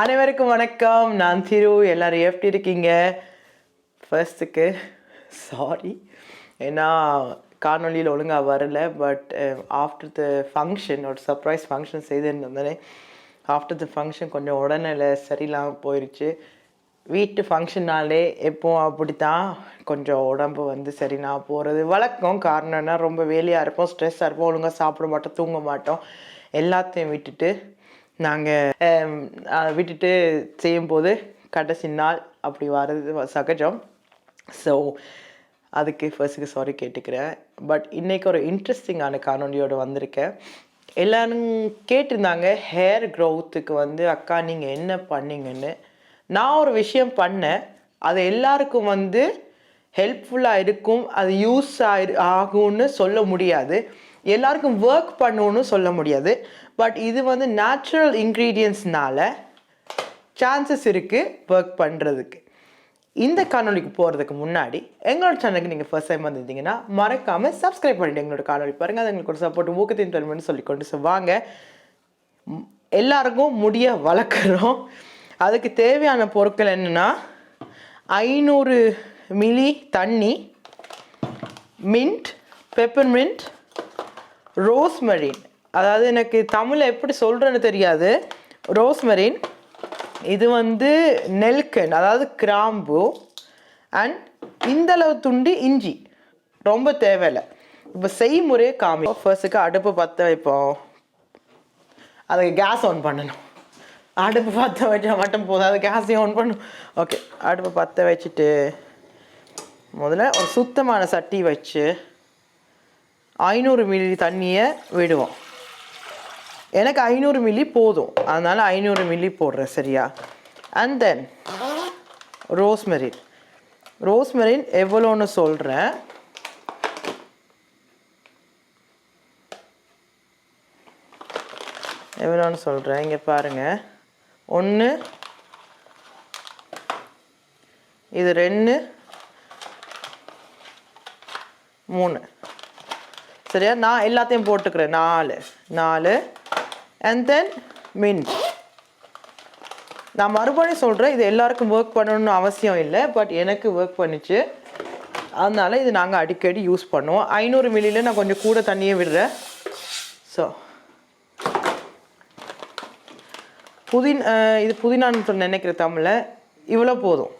அனைவருக்கும் வணக்கம். நான் திரு எல்லாரும் எப்படி இருக்கீங்க? ஃபர்ஸ்ட்டுக்கு சாரி ஏன்னா காணொலியில் ஒழுங்காக வரல பட் ஆஃப்டர் த ஃபங்க்ஷன் ஒரு சர்ப்ரைஸ் ஃபங்க்ஷன் செய்திருந்தேன் ஆஃப்டர் த ஃபங்க்ஷன் கொஞ்சம் உடனே சரியில்லாமல் போயிடுச்சு வீட்டு ஃபங்க்ஷன்னாலே எப்போதும் அப்படி தான் கொஞ்சம் உடம்பு வந்து சரி நான் போகிறது வழக்கம் காரணம்னா ரொம்ப வேலையாக இருப்போம் ஸ்ட்ரெஸ்ஸாக இருப்போம் ஒழுங்காக சாப்பிட மாட்டோம் தூங்க மாட்டோம். எல்லாத்தையும் விட்டுட்டு நாங்கள் விட்டுட்டு செய்யும்போது கடைசி நாள் அப்படி வர்றது சகஜம். ஸோ அதுக்கு ஃபர்ஸ்ட்டுக்கு சாரி கேட்டுக்கிறேன். பட் இன்றைக்கி ஒரு இன்ட்ரெஸ்டிங்கான காணொலியோடு வந்திருக்கேன். எல்லோரும் கேட்டிருந்தாங்க ஹேர் க்ரோத்துக்கு வந்து அக்கா நீங்கள் என்ன பண்ணீங்கன்னு? நான் ஒரு விஷயம் பண்ணேன். அது எல்லாருக்கும் வந்து ஹெல்ப்ஃபுல்லாக இருக்கும். அது யூஸ் ஆயிரு ஆகும்னு சொல்ல முடியாது. எல்லாருக்கும் ஒர்க் பண்ணணும்னு சொல்ல முடியாது. பட் இது வந்து நேச்சுரல் இன்க்ரீடியன்ஸ்னால சான்சஸ் இருக்குது ஒர்க் பண்ணுறதுக்கு இந்த காணொளிக்கு போகிறதுக்கு முன்னாடி எங்களோட சேனலுக்கு நீங்கள் ஃபர்ஸ்ட் டைம் வந்திருந்தீங்கன்னா மறக்காமல் சப்ஸ்கிரைப் பண்ணிட்டு எங்களோட காணொலி பாருங்கள் அது எங்களுக்கு ஒரு சப்போர்ட் ஊக்கத்தின் தருமன்னு சொல்லிக்கொண்டு ஸோ வாங்க. எல்லாருக்கும் முடிய வளர்க்குறோம். அதுக்கு தேவையான பொருட்கள் என்னென்னா ஐநூறு மில்லி தண்ணி மின்ட் பெப்பர் மின்ட் ரோஸ்மரின். அதாவது எனக்கு தமிழில் எப்படி சொல்கிறேன்னு தெரியாது. ரோஸ்மரின் இது வந்து நெல்கன் அதாவது கிராம்பு அண்ட் இந்தளவு துண்டு இஞ்சி. ரொம்ப தேவையில்லை. இப்போ செய்முறையே காமி ஃபர்ஸ்ட்டுக்கு அடுப்பு பற்ற வைப்போம். அதுக்கு கேஸ் ஆன் பண்ணணும். அடுப்பு பற்ற வச்சா மட்டும் போதும். அது கேஸையும் ஆன் பண்ணும். ஓகே அடுப்பு பற்ற வச்சுட்டு முதல்ல ஒரு சுத்தமான சட்டி வச்சு ஐநூறு மில்லி தண்ணியை விடுவோம். எனக்கு ஐநூறு மில்லி போதும். அதனால் ஐநூறு மில்லி போடுறேன் சரியா? அண்ட் தென் ரோஸ்மெரின் ரோஸ்மெரின் எவ்வளோன்னு சொல்கிறேன் எவ்வளோன்னு சொல்கிறேன் இங்கே பாருங்கள் ஒன்று இது ரெண்டு மூணு. சரியா? நான் எல்லாத்தையும் போட்டுக்கிறேன். நாலு. நாலு. அண்ட் தென் மின்ட் நான் மறுபடியும் சொல்கிறேன் இது எல்லாருக்கும் ஒர்க் பண்ணணும்னு அவசியம் இல்லை பட் எனக்கு ஒர்க் பண்ணிச்சு. அதனால் இது நாங்கள் அடிக்கடி யூஸ் பண்ணுவோம். ஐநூறு மில்லியில் நான் கொஞ்சம் கூட தண்ணியே விடுறேன். ஸோ புதின் இது புதினான்னு சொல்லி நினைக்கிற தமிழில் இவ்வளோ போதும்.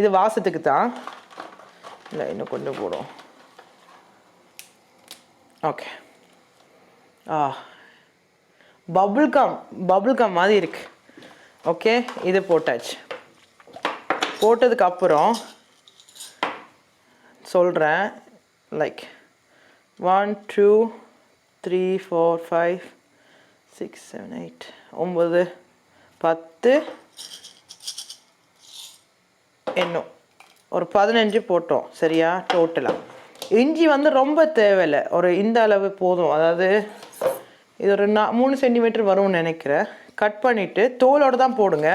இது வாசத்துக்கு தான். இல்லை இன்னும் கொஞ்சம் போடும் okay ah bubble gum bubble gum மாதிரி இருக்கு. ஓகே இது போட்டாச்சு. போட்டதுக்கப்புறம் சொல்கிறேன் like one two three four five six seven eight ஒம்பது பத்து இன்னும். ஒரு பதினஞ்சு போட்டோம் சரியா? டோட்டலாக இஞ்சி வந்து ரொம்ப தேவையில்லை. ஒரு இந்த அளவு போதும். அதாவது இது ஒரு நா மூணு சென்டிமீட்டர் வரும்னு நினைக்கிறேன். கட் பண்ணிவிட்டு தோலோடு தான் போடுங்க.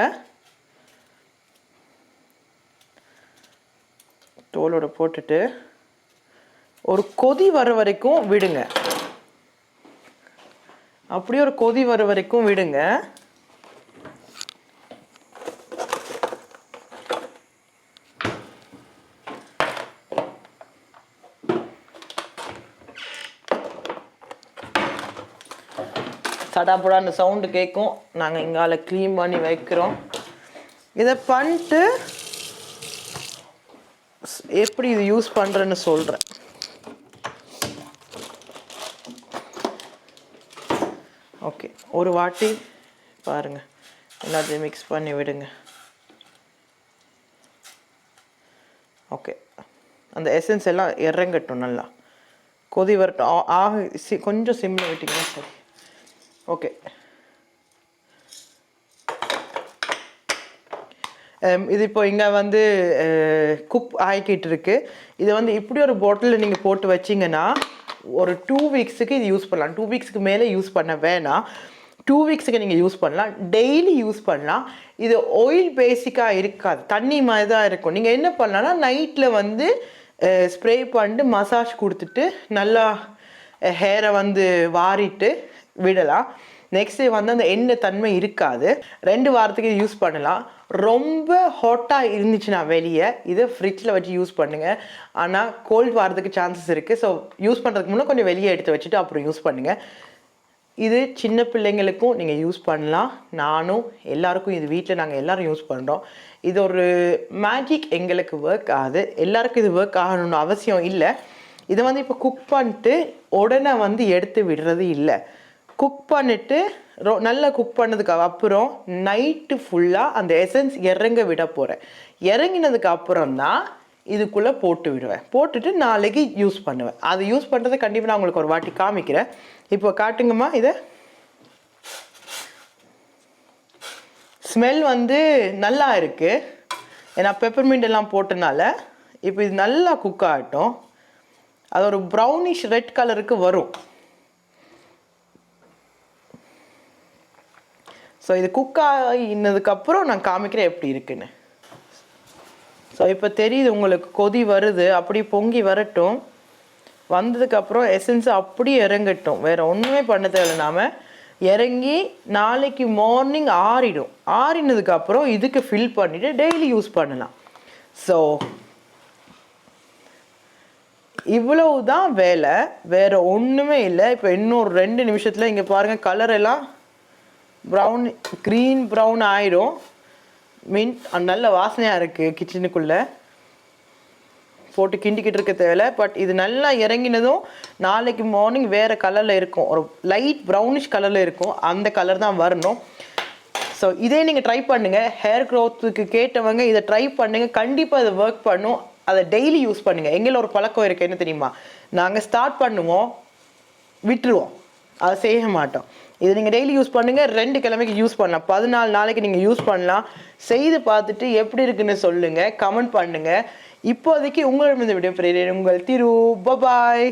தோலோட போட்டுட்டு ஒரு கொதி வர வரைக்கும் விடுங்க. அப்படியே ஒரு கொதி வர வரைக்கும் விடுங்க. சடாபுடான்னு சவுண்டு கேட்கும் நாங்கள் இங்கால க்ளீன் பண்ணி வைக்கிறோம். இதை பண்ணிட்டு எப்படி இது யூஸ் பண்ணுறேன்னு சொல்கிறேன் ஓகே ஒரு வாட்டி பாருங்கள் எல்லாத்தையும் மிக்ஸ் பண்ணி விடுங்க. ஓகே அந்த எசன்ஸ் எல்லாம் இறங்கட்டும் நல்லா. கொதி வரட்டும். ஆ- ஆக சி கொஞ்சம் சிம்மில் விட்டிங்கன்னா சரி. ஓகே um, இது இப்போ இங்கே வந்து uh, குக் ஆகிக்கிட்டு இருக்கு இது வந்து இப்படி ஒரு பாட்டிலில் நீங்கள் போட்டு வச்சிங்கன்னா ஒரு டூ வீக்ஸுக்கு இது யூஸ் பண்ணலாம். டூ வீக்ஸ்க்கு மேலே யூஸ் பண்ண வேணாம். டூ வீக்ஸுக்கு நீங்கள் யூஸ் பண்ணலாம். டெய்லி யூஸ் பண்ணலாம். இது ஆயில் பேசிக்காக இருக்காது. தண்ணி மாதிரி தான் இருக்கும். நீங்கள் என்ன பண்ணலாம்னா நைட்டில் வந்து uh, ஸ்ப்ரே பண்ணிட்டு மசாஜ் கொடுத்துட்டு நல்லா uh, ஹேரை வந்து வாரிட்டு விடலாம். நெக்ஸ்ட் டே வந்து அந்த எண்ணெய் தன்மை இருக்காது. ரெண்டு வாரத்துக்கு இது யூஸ் பண்ணலாம். ரொம்ப ஹாட்டாக இருந்துச்சுன்னா வெளியே இதை ஃப்ரிட்ஜில் வச்சு யூஸ் பண்ணுங்கள் ஆனால் கோல்ட் வரதுக்கு சான்சஸ் இருக்குது ஸோ யூஸ் பண்ணுறதுக்கு முன்னே கொஞ்சம் வெளியே எடுத்து வச்சுட்டு அப்புறம் யூஸ் பண்ணுங்கள் இது சின்ன பிள்ளைங்களுக்கும் நீங்கள் யூஸ் பண்ணலாம். நானும் எல்லாருக்கும் இது வீட்டில் நாங்கள் எல்லோரும் யூஸ் பண்ணுறோம் இது ஒரு மேஜிக் எங்களுக்கு ஒர்க் ஆகுது. எல்லாருக்கும் இது ஒர்க் ஆகணும்னு அவசியம் இல்லை. இதை வந்து இப்போ குக் பண்ணிட்டு உடனே வந்து எடுத்து விடுறது இல்லை. குக் பண்ணிட்டு ரொ நல்லா குக் பண்ணதுக்கு அப்புறம் நைட்டு ஃபுல்லாக அந்த எசன்ஸ் இறங்க விட போகிறேன் இறங்கினதுக்கு அப்புறம் தான் இதுக்குள்ளே போட்டு விடுவேன். போட்டுட்டு நாளைக்கு யூஸ் பண்ணுவேன். அது யூஸ் பண்ணுறதை கண்டிப்பாக நான் உங்களுக்கு ஒரு வாட்டி காமிக்கிறேன். இப்போ காட்டுங்கம்மா இதை. ஸ்மெல் வந்து நல்லா இருக்குது ஏன்னா பெப்பர்மிண்ட் எல்லாம் போட்டனால இப்போ இது நல்லா குக் ஆகட்டும். அது ஒரு ப்ரௌனிஷ் ரெட் கலருக்கு வரும். ஸோ இது குக் ஆகினதுக்கப்புறம் நான் காமிக்கிறேன் எப்படி இருக்குன்னு. ஸோ இப்போ தெரியுது உங்களுக்கு கொதி வருது அப்படி பொங்கி வரட்டும். வந்ததுக்கப்புறம் எசன்ஸ் அப்படியே இறங்கட்டும். வேறு ஒன்றுமே பண்ண தேவையில்லை நாம இறங்கி நாளைக்கு மார்னிங் ஆறிடும். ஆறினதுக்கப்புறம் இதுக்கு ஃபில் பண்ணிவிட்டு டெய்லி யூஸ் பண்ணலாம். ஸோ இவ்வளவு தான் வேலை. வேறு ஒன்றுமே இல்லை. இப்போ இன்னொரு ரெண்டு நிமிஷத்தில் இங்கே பாருங்கள் கலர் எல்லாம் ப்ரௌன் க்ரீன் ப்ரௌன் ஆயிடும். மீன் நல்ல வாசனையாக இருக்குது கிச்சனுக்குள்ளே போட்டு கிண்டிக்கிட்டு இருக்க தேவையில்ல பட் இது நல்லா இறங்கினதும் நாளைக்கு மார்னிங் வேறு கலரில் இருக்கும். ஒரு லைட் ப்ரௌனிஷ் கலரில் இருக்கும். அந்த கலர் தான் வரணும். ஸோ இதே நீங்கள் ட்ரை பண்ணுங்கள் ஹேர் க்ரோத்துக்கு கேட்டவங்க இதை ட்ரை பண்ணுங்கள் கண்டிப்பாக இதை ஒர்க் பண்ணும். அதை டெய்லி யூஸ் பண்ணுங்கள் எங்களை ஒரு பழக்கம் இருக்குது என்ன தெரியுமா? நாங்கள் ஸ்டார்ட் பண்ணுவோம் விட்டுருவோம். அதை செய்ய மாட்டோம். இது நீங்கள் டெய்லி யூஸ் பண்ணுங்கள் ரெண்டு கிழமைக்கு யூஸ் பண்ணலாம். பதினாலு நாளைக்கு நீங்கள் யூஸ் பண்ணலாம். செய்து பார்த்துட்டு எப்படி இருக்குன்னு சொல்லுங்கள் கமெண்ட் பண்ணுங்கள் இப்போதைக்கு உங்களிடம் இந்த விடைபெறுகிறேன். உங்கள் திரு பபாய்